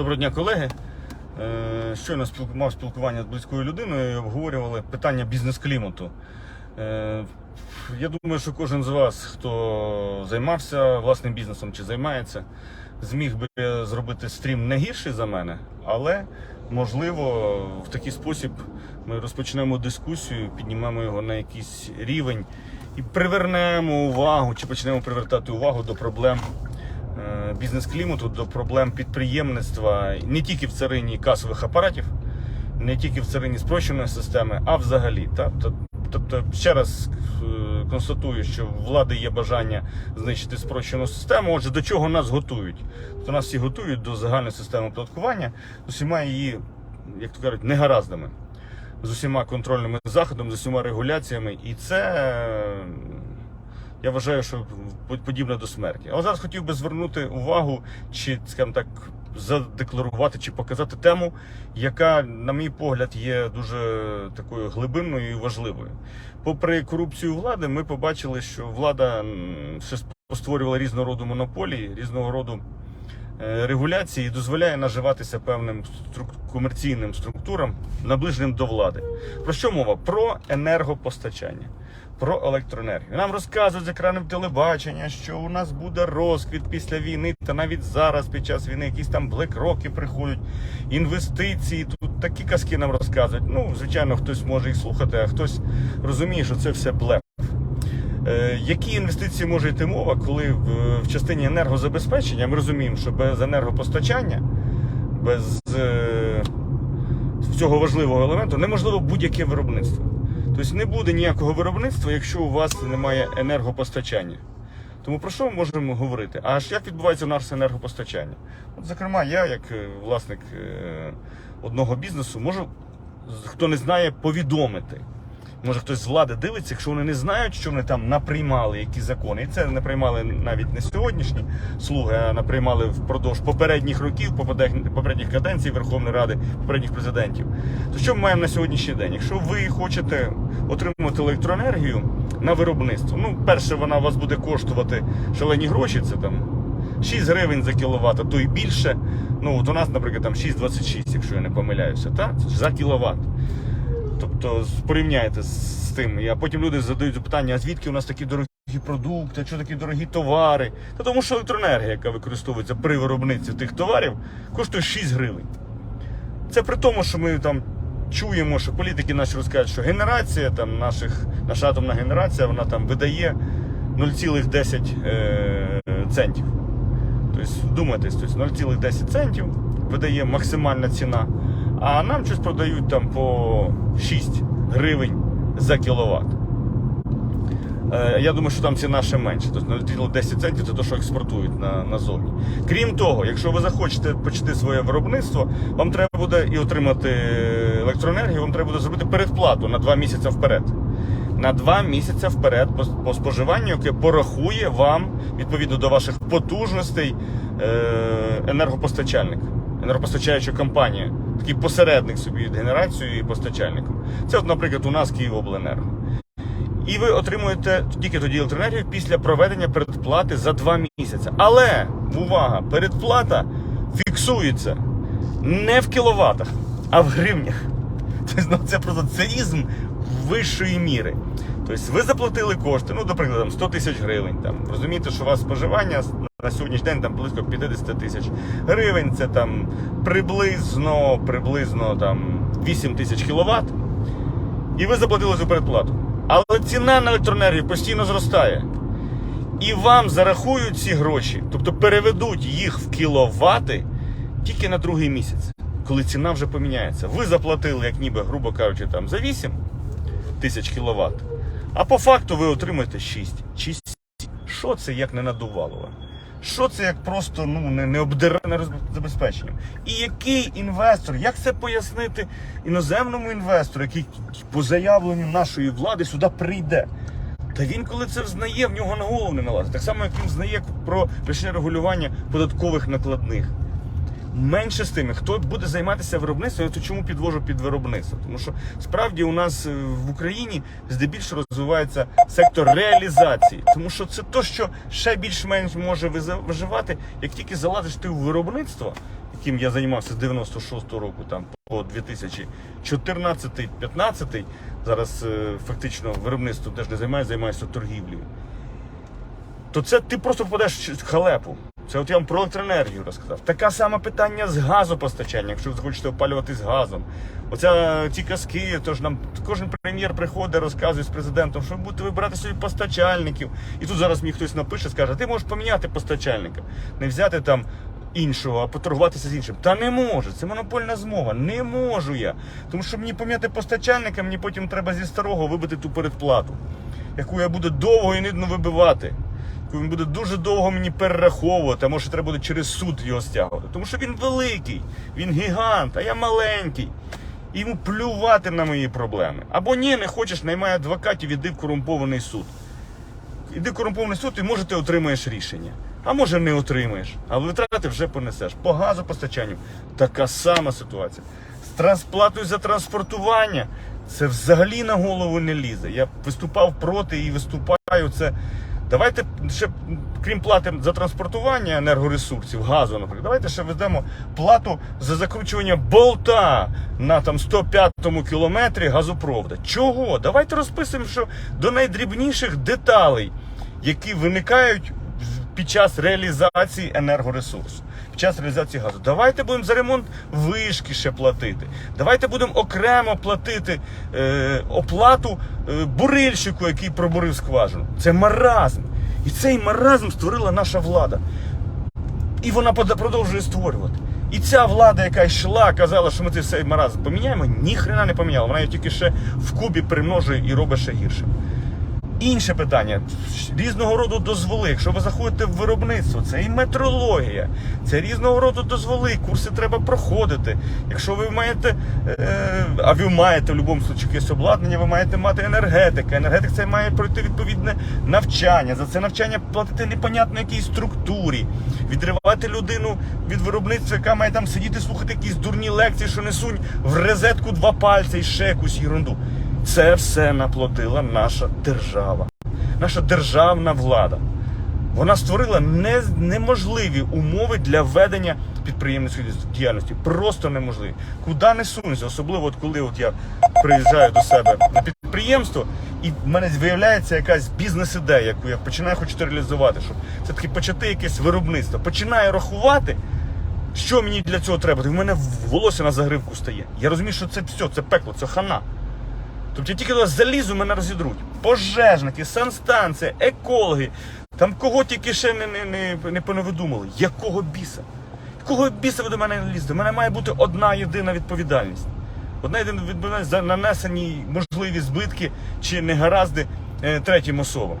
Доброго дня, колеги. Е, Щойно мав спілкування з близькою людиною і обговорювали питання бізнес-клімату. Е, Я думаю, що кожен з вас, хто займався власним бізнесом чи займається, зміг би зробити стрім не гірший за мене, але можливо в такий спосіб ми розпочнемо дискусію, піднімемо його на якийсь рівень і привернемо увагу чи почнемо привертати увагу до проблем бізнес-клімату, до проблем підприємництва не тільки в царині касових апаратів, не тільки в царині спрощеної системи, а взагалі. Тобто, ще раз е, констатую, що влади є бажання знищити спрощену систему. Отже, до чого нас готують? То нас всі готують до загальної системи оподаткування, з усіма її, як то кажуть, негараздами, з усіма контрольними заходами, з усіма регуляціями. І це е, я вважаю, що подібне до смерті. Але зараз хотів би звернути увагу, чи, скажімо так, задекларувати чи показати тему, яка, на мій погляд, є дуже такою глибинною і важливою. Попри корупцію влади, ми побачили, що влада ще створювала різного роду монополії, різного роду е, регуляції і дозволяє наживатися певним струк- комерційним структурам, наближеним до влади. Про що мова? Про енергопостачання, про електроенергію. Нам розказують з екранів телебачення, що у нас буде розквіт після війни, та навіть зараз під час війни якісь там блекроки приходять, інвестиції. Тут такі казки нам розказують. Ну, звичайно, хтось може їх слухати, а хтось розуміє, що це все блеф. Е, Які інвестиції може йти мова, коли в, в частині енергозабезпечення ми розуміємо, що без енергопостачання, без е, цього важливого елементу неможливо будь-яке виробництво. Тобто не буде ніякого виробництва, якщо у вас немає енергопостачання. Тому про що ми можемо говорити? А ж як відбувається наше енергопостачання? От, зокрема, я, як е, власник е, одного бізнесу, можу, хто не знає, повідомити. Може хтось з влади дивиться, якщо вони не знають, що вони там наприймали які закони. І це не приймали навіть не сьогоднішні слуги, а наприймали впродовж попередніх років, попередніх- каденцій Верховної Ради, попередніх президентів. То що ми маємо на сьогоднішній день? Якщо ви хочете отримати електроенергію на виробництво, ну, перше, вона у вас буде коштувати шалені гроші, це там 6 гривень за кіловат, а то і більше. Ну, от у нас, наприклад, там 6,26, якщо я не помиляюся, та? За кіловат. Тобто порівняйте з тим. А потім люди задають запитання, а звідки у нас такі дорогі продукти, що такі дорогі товари? Та тому що електроенергія, яка використовується при виробництві тих товарів, коштує 6 гривень. Це при тому, що ми там чуємо, що політики наші розказують, що генерація там наших, наша атомна генерація, вона там видає 0,10 е, центів. Тобто, тобто 0,10 центів видає максимальна ціна, а нам щось продають там по 6 гривень за кіловат. Е, Я думаю, що там ціна ще менше. Тобто 0,10 центів це те, що експортують на, назовні. Крім того, якщо ви захочете почати своє виробництво, вам треба буде і отримати електроенергію, вам треба буде зробити передплату на 2 місяці вперед. На 2 місяці вперед по, по споживанню, яке порахує вам відповідно до ваших потужностей е, енергопостачальник, енергопостачаюча компанія, такий посередник собі від генерацію і постачальником. Це, от, наприклад, у нас Київобленерго. І ви отримуєте тільки тоді електроенергію після проведення передплати за 2 місяці. Але увага! Передплата фіксується не в кіловатах, а в гривнях. Тобто ну, це просто цинізм вищої міри. Тобто ви заплатили кошти, ну, наприклад, там 100 тисяч гривень. Там, розумієте, що у вас споживання на сьогоднішній день там близько 50 тисяч гривень, це там приблизно, приблизно там 8 тисяч кіловат. І ви заплатили за передплату. Але ціна на електроенергію постійно зростає. І вам зарахують ці гроші, тобто переведуть їх в кіловати тільки на другий місяць, коли ціна вже поміняється. Ви заплатили, як ніби, грубо кажучи, там за 8 тисяч кіловат, а по факту ви отримаєте 6 чи Що це як не надувалово? Що це як просто ну, не, не обдиране забезпечення? І який інвестор, як це пояснити іноземному інвестору, який по заявленню нашої влади сюди прийде? Та він, коли це взнає, в нього на голову не налазить. Так само, як він знає про рішення регулювання податкових накладних. Менше з тими, хто буде займатися виробництвом, я то чому підвожу під виробництво? Тому що справді у нас е, в Україні здебільшого розвивається сектор реалізації, тому що це то, що ще більш-менш може виживати, як тільки залазиш ти в виробництво, яким я займався з 96-го року там по 2014-15, зараз е, фактично виробництвом теж не займаюся, займаюся торгівлею. То це ти просто попадеш в халепу. Це от я вам про електроенергію розказав. Таке саме питання з газопостачанням, якщо ви захочете опалювати з газом. Оця ці казки, тож нам кожен прем'єр приходить, розказує з президентом, що ви будете вибирати собі постачальників. І тут зараз мені хтось напише, скаже, ти можеш поміняти постачальника, не взяти там іншого, а поторгуватися з іншим. Та не можу, це монопольна змова. Не можу я. Тому що мені поміняти постачальника, мені потім треба зі старого вибити ту передплату, яку я буду довго і нудно вибивати. Він буде дуже довго мені перераховувати, а може треба буде через суд його стягувати. Тому що він великий, він гігант, а я маленький. І йому плювати на мої проблеми. Або ні, не хочеш, наймай адвокатів, іди в корумпований суд. Іди в корумпований суд і може ти отримаєш рішення. А може не отримаєш. Але витрати вже понесеш. По газопостачанню така сама ситуація. З трансплатою за транспортування це взагалі на голову не лізе. Я виступав проти і виступаю це. Давайте ще, крім плати за транспортування енергоресурсів, газу, наприклад, давайте ще введемо плату за закручування болта на там 105-му кілометрі газопровода. Чого? Давайте розписуємо, що до найдрібніших деталей, які виникають під час реалізації енергоресурсу, час реалізації газу. Давайте будемо за ремонт вишки ще платити. Давайте будемо окремо платити е, оплату е, бурильщику, який пробурив скважину. Це маразм. І цей маразм створила наша влада. І вона продовжує створювати. І ця влада, яка йшла, казала, що ми цей все маразм поміняємо, ніхрена не поміняла. Вона її тільки ще в кубі примножує і робить ще гірше. Інше питання різного роду дозволи. Якщо ви заходите в виробництво, це і метрологія, це різного роду дозволи. Курси треба проходити. Якщо ви маєте, е, а ви маєте в будь-якому випадку якесь обладнання, ви маєте мати енергетика. Енергетик це має пройти відповідне навчання. За це навчання платити непонятно якій структурі, відривати людину від виробництва, яка має там сидіти, слухати якісь дурні лекції, що несуть в розетку два пальці і ще якусь ерунду. Це все наплодила наша держава, наша державна влада. Вона створила не, неможливі умови для ведення підприємницької діяльності. Просто неможливі. Куди не сунься, особливо от коли от я приїжджаю до себе на підприємство, і в мене виявляється якась бізнес-ідея, яку я починаю хочете реалізувати, щоб все-таки почати якесь виробництво. Починаю рахувати, що мені для цього треба. І в мене волосся на загривку стає. Я розумію, що це все, це пекло, це хана. Тобто я тільки туди залізу, мене розідруть. Пожежники, санстанція, екологи. Там кого тільки ще не, не, не, не понавидумали. Якого біса? Якого біса ви до мене не лізете? У мене має бути одна єдина відповідальність. Одна єдина відповідальність за нанесені можливі збитки чи негаразди е, третім особам.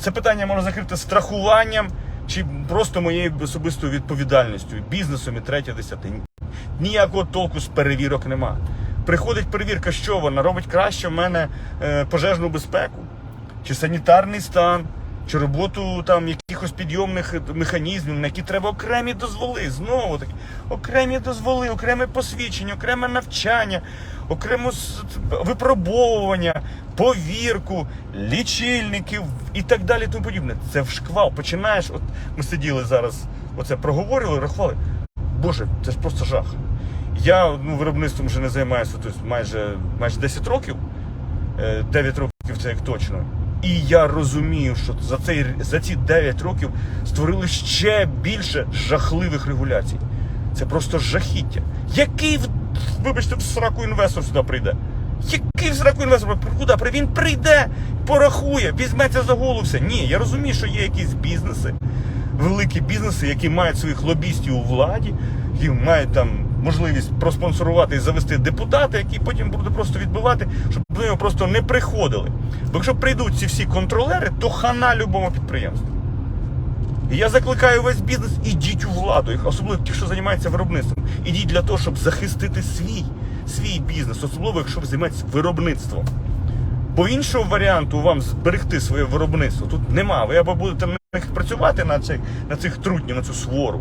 Це питання можна закрити страхуванням чи просто моєю особистою відповідальністю, бізнесом і третє десяте. Ніякого толку з перевірок нема. Приходить перевірка, що вона робить краще в мене е, пожежну безпеку, чи санітарний стан, чи роботу там якихось підйомних механізмів, на які треба окремі дозволи. Знову таки, окремі дозволи, окреме посвідчення, окреме навчання, окремо випробовування, повірку, лічильників і так далі. Тому подібне. Це в шквал. Починаєш, от ми сиділи зараз, оце проговорювали, рахували. Боже, це ж просто жах. Я ну, виробництвом вже не займаюся тобто майже, майже 10 років, Е, 9 років це як точно. І я розумію, що за, цей, за ці 9 років створили ще більше жахливих регуляцій. Це просто жахіття. Який, вибачте, в сраку інвестор сюди прийде? Який в сраку інвестор? Куди? Він прийде, порахує, візьметься за голову все. Ні, я розумію, що є якісь бізнеси, великі бізнеси, які мають своїх лобістів у владі, які мають там можливість проспонсорувати і завести депутата, які потім будуть просто відбивати, щоб до нього просто не приходили. Бо якщо прийдуть ці всі контролери, то хана любому підприємству. І я закликаю весь бізнес, ідіть у владу, особливо ті, що займаються виробництвом. Ідіть для того, щоб захистити свій, свій бізнес, особливо якщо ви займаєтесь виробництвом. Бо іншого варіанту вам зберегти своє виробництво тут нема. Ви або будете на них працювати на цих, на цих трутнів, на цю свору.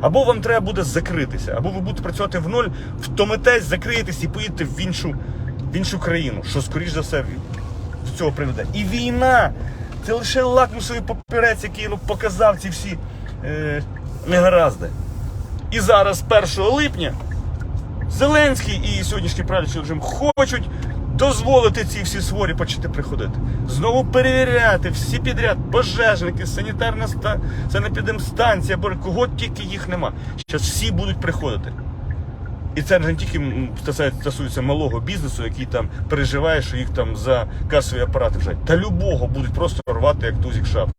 Або вам треба буде закритися, або ви будете працювати в ноль, втомитесь, закриєтесь і поїдете в іншу, в іншу країну, що скоріш за все до цього приведе. І війна це лише лакмусовий папірець, який ну, показав ці всі е, негаразди. І зараз, 1 липня, Зеленський і сьогоднішній правлячий режим хочуть дозволити цій всі сворі почати приходити. Знову перевіряти всі підряд, пожежники, санітарна ста... санепідемстанція, кого тільки їх нема. Зараз всі будуть приходити. І це не тільки стосується, малого бізнесу, який там переживає, що їх там за касові апарати вжать. Та любого будуть просто рвати, як тузік шап.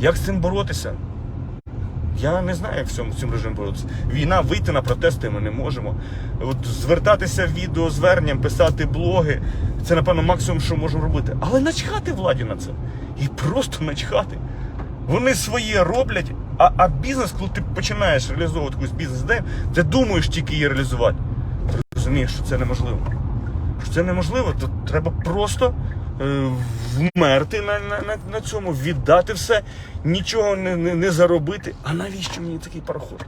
Як з цим боротися? Я не знаю, як в цьому цим режимі боротися. Війна, вийти на протести ми не можемо. От звертатися відеозверненням, писати блоги. Це, напевно, максимум, що можемо робити. Але начхати владі на це. І просто начхати. Вони своє роблять, а, а бізнес, коли ти починаєш реалізовувати якусь бізнес-ідею, ти думаєш тільки її реалізувати. Ти розумієш, що це неможливо. Що це неможливо, то треба просто вмерти на, на, на, на цьому, віддати все, нічого не, не, не заробити. А навіщо мені такий пароход?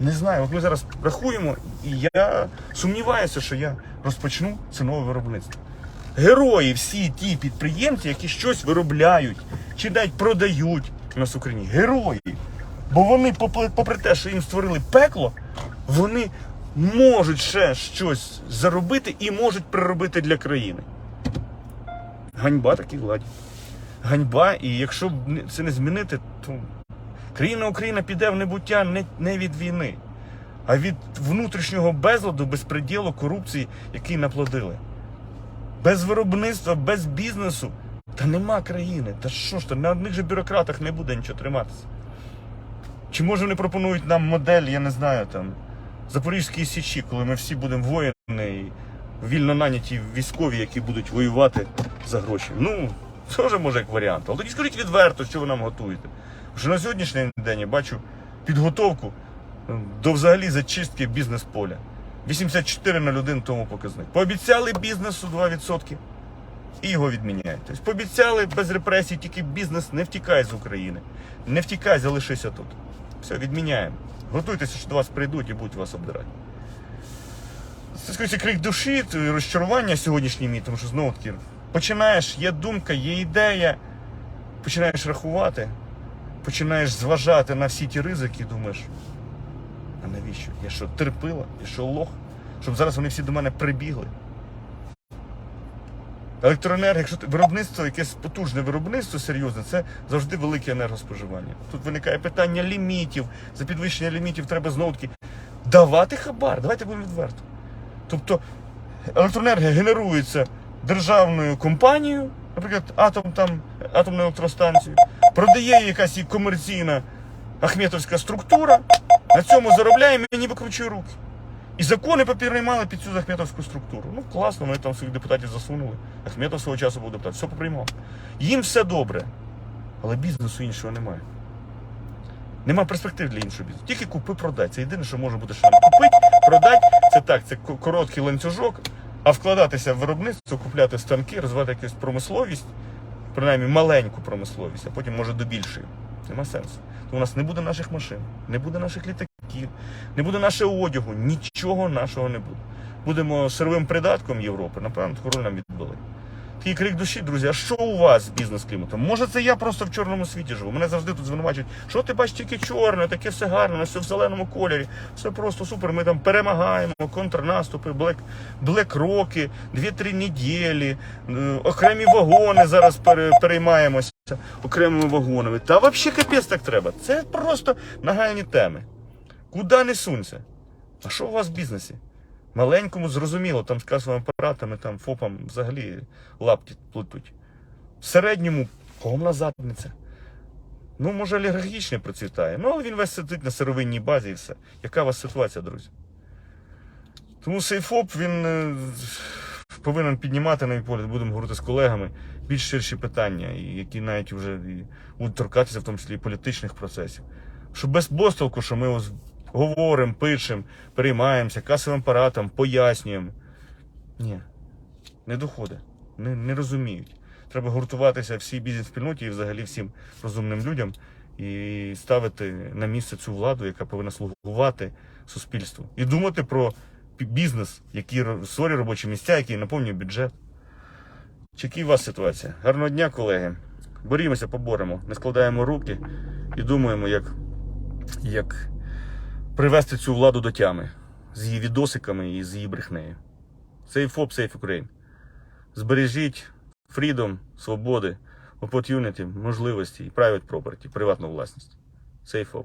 Не знаю, от ми зараз рахуємо, і я сумніваюся, що я розпочну це нове виробництво. Герої, всі ті підприємці, які щось виробляють чи навіть продають у нас Україні. Герої. Бо вони, попри те, що їм створили пекло, вони можуть ще щось заробити і можуть приробити для країни. Ганьба такій владі. Ганьба, і якщо це не змінити, то країна Україна піде в небуття не, не від війни, а від внутрішнього безладу, безпреділу, корупції, який наплодили. Без виробництва, без бізнесу. Та нема країни. Та що ж то, на одних же бюрократах не буде нічого триматися. Чи може вони пропонують нам модель, я не знаю, там, Запорізької Січі, коли ми всі будемо воїни і вільно наняті військові, які будуть воювати за гроші. Ну, теж може як варіант. Але тоді скажіть відверто, що ви нам готуєте. Що на сьогоднішній день я бачу підготовку е, до взагалі зачистки бізнес-поля. 84 на людину тому показник. Пообіцяли бізнесу 2% і його відміняють. Тобто пообіцяли без репресій, тільки бізнес не втікай з України. Не втікай, залишися тут. Все, відміняємо. Готуйтеся, що до вас прийдуть і будуть вас обдирати. Це скажіться, крик душі, розчарування сьогоднішній мій, тому що знову таки починаєш, є думка, є ідея, починаєш рахувати, починаєш зважати на всі ті ризики думаєш, а навіщо? Я що, терпила? Я що лох? Щоб зараз вони всі до мене прибігли. Електроенергія, якщо виробництво, якесь потужне виробництво серйозне, це завжди велике енергоспоживання. Тут виникає питання лімітів. За підвищення лімітів треба знову таки давати хабар. Давайте будемо відверто. Тобто електроенергія генерується державною компанією, наприклад, атом там, атомну електростанцію, продає якась і комерційна ахметовська структура, на цьому заробляє і мені викручує руки. І закони поприймали під цю Ахметовську структуру. Ну класно, ми там своїх депутатів засунули. Ахметов свого часу був депутат, все поприймав. Їм все добре, але бізнесу іншого немає. Нема перспектив для іншого бізнесу. Тільки купи, продай. Це єдине, що може бути, що купити, продати. Це так, це короткий ланцюжок, а вкладатися в виробництво, купляти станки, розвивати якусь промисловість, принаймні маленьку промисловість, а потім може до більшої. Нема сенсу. То у нас не буде наших машин, не буде наших літаків, не буде нашого одягу, нічого нашого не буде. Будемо сировим придатком Європи, напевно, король нам відбили. Такий крик душі, друзі, а що у вас з бізнес-кліматом? Може, це я просто в чорному світі живу. Мене завжди тут звинувачують. Що ти бачиш тільки чорне, таке все гарне, все в зеленому кольорі, все просто супер. Ми там перемагаємо, контрнаступи, блек, блек-роки, 2-3 неділі, е, окремі вагони зараз переймаємося окремими вагонами. Та взагалі капець так треба. Це просто нагальні теми. Куди не сунься? А що у вас в бізнесі? Маленькому зрозуміло, там з касовими апаратами, там ФОПам взагалі лапті плетуть. Середньому повна задниця. Ну, може, олігархічний процвітає. Ну, але він весь сидить на сировинній базі і все. Яка у вас ситуація, друзі? Тому цей ФОП він е, повинен піднімати, на погляд, будемо говорити з колегами, більш ширші питання, які навіть вже будуть торкатися, в тому числі і політичних процесів. Що без постолку, що ми ось говоримо, пишемо, переймаємося, касовим апаратом, пояснюємо. Ні, не доходить, не, не розуміють. Треба гуртуватися всій бізнес-спільноті і взагалі всім розумним людям і ставити на місце цю владу, яка повинна слугувати суспільству. І думати про бізнес, який створює робочі місця, який наповнює бюджет. Чи які у вас ситуація? Гарного дня, колеги. Борімося, поборемо, не складаємо руки і думаємо, як, як привести цю владу до тями з її відосиками і з її брехнею. Safe Hop, Safe Ukraine. Збережіть freedom, свободи, opportunity, можливості і private property, приватну власність. Safe Hop.